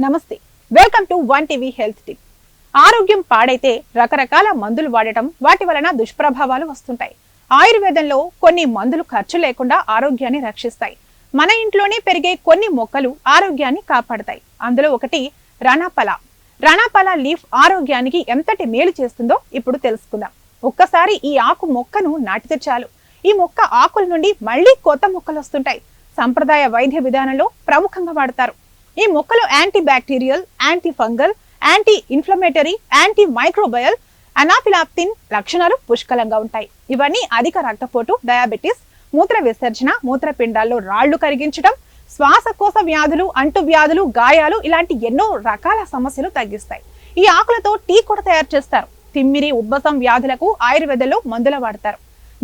నమస్తే. Welcome to one TV health tip. ఆరోగ్యం పాడైతే రకరకాల మందులు వాడటం వాటి వలన దుష్ప్రభావాలు వస్తుంటాయి. ఆయుర్వేదంలో కొన్ని మందులు ఖర్చు లేకుండా ఆరోగ్యాన్ని రక్షిస్తాయి. మన ఇంట్లోనే పెరిగే కొన్ని మొక్కలు ఆరోగ్యాన్ని కాపాడతాయి. అందులో ఒకటి రణపల. రణపల లీఫ్ ఆరోగ్యానికి ఎంతటి మేలు చేస్తుందో ఇప్పుడు తెలుసుకుందాం. ఒక్కసారి ఈ ఆకు మొక్కను నాటితే చాలు. ఈ మొక్క ఆకుల నుండి మళ్ళీ కొత్త మొక్కలు వస్తుంటాయి. సంప్రదాయ వైద్య విధానంలో ప్రముఖంగా వాడతారు. ఈ మొక్కలు anti bacterial anti fungal anti inflammatory anti microbial అనాఫిలాప్తిన్ లక్షణాలు పుష్కలంగా ఉంటాయి. ఇవన్నీ అధిక రక్తపోటు డయాబెటిస్ మూత్ర విసర్జన మూత్రపిండాల్లో రాళ్ళు కరిగించడం శ్వాసకోశ వ్యాధులు అంటు వ్యాధులు గాయాలు ఇలాంటి ఎన్నో రకాల సమస్యలు తగ్గిస్తాయి. ఈ ఆకులతో టీ కూడా తయారు చేస్తారు. తిమ్మిరి ఉబ్బసం వ్యాధులకు ఆయుర్వేదంలో మందుల వాడతారు.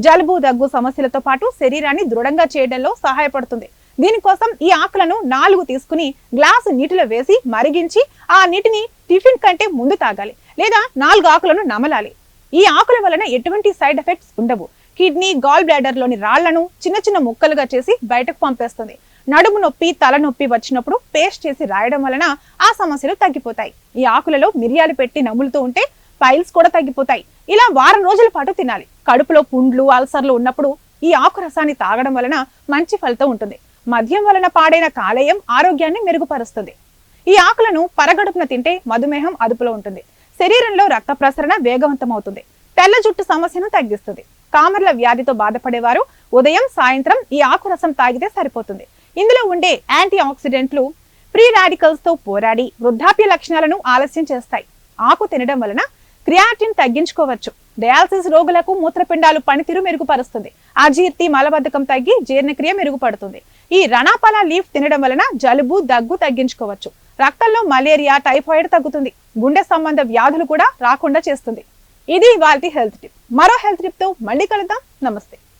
జలుబు దగ్గు సమస్యలతో పాటు శరీరాన్ని దృఢంగా చేయడంలో సహాయపడుతుంది. దీనికోసం ఈ ఆకులను నాలుగు తీసుకుని గ్లాసు నీటిలో వేసి మరిగించి ఆ నీటిని టిఫిన్ కంటే ముందు తాగాలి లేదా నాలుగు ఆకులను నమలాలి. ఈ ఆకుల వలన ఎటువంటి సైడ్ ఎఫెక్ట్స్ ఉండవు. కిడ్నీ గాల్ బ్లాడర్లోని రాళ్ళను చిన్న చిన్న ముక్కలుగా చేసి బయటకు పంపేస్తుంది. నడుము నొప్పి తలనొప్పి వచ్చినప్పుడు పేస్ట్ చేసి రాయడం వలన ఆ సమస్యలు తగ్గిపోతాయి. ఈ ఆకులలో మిరియాలు పెట్టి నములుతూ ఉంటే పైల్స్ కూడా తగ్గిపోతాయి. ఇలా వారం రోజుల పాటు తినాలి. కడుపులో పుండ్లు అల్సర్లు ఉన్నప్పుడు ఈ ఆకు రసాన్ని తాగడం వలన మంచి ఫలితం ఉంటుంది. మద్యం వలన పాడైన కాలేయం ఆరోగ్యాన్ని మెరుగుపరుస్తుంది. ఈ ఆకులను పరగడుపున తింటే మధుమేహం అదుపులో ఉంటుంది. శరీరంలో రక్త ప్రసరణ వేగవంతమవుతుంది. తెల్ల జుట్టు సమస్యను తగ్గిస్తుంది. కామర్ల వ్యాధితో బాధపడేవారు ఉదయం సాయంత్రం ఈ ఆకు రసం తాగితే సరిపోతుంది. ఇందులో ఉండే యాంటీ ఆక్సిడెంట్లు ఫ్రీ రాడికల్స్తో పోరాడి వృద్ధాప్య లక్షణాలను ఆలస్యం చేస్తాయి. ఆకు తినడం వలన క్రియాటిన్ తగ్గించుకోవచ్చు. డయాలసిస్ రోగులకు మూత్రపిండాలు పనితీరు మెరుగుపరుస్తుంది. అజీర్తి మలబద్ధకం తగ్గి జీర్ణక్రియ మెరుగుపడుతుంది. ఈ రణాపల లీఫ్ తినడం వలన జలుబు దగ్గు తగ్గించుకోవచ్చు. రక్తంలో మలేరియా టైఫాయిడ్ తగ్గుతుంది. గుండె సంబంధ వ్యాధులు కూడా రాకుండా చేస్తుంది. ఇది వాళ్ళ హెల్త్ టిప్. మరో హెల్త్ టిప్తో మళ్ళీ కలుద్దాం. నమస్తే.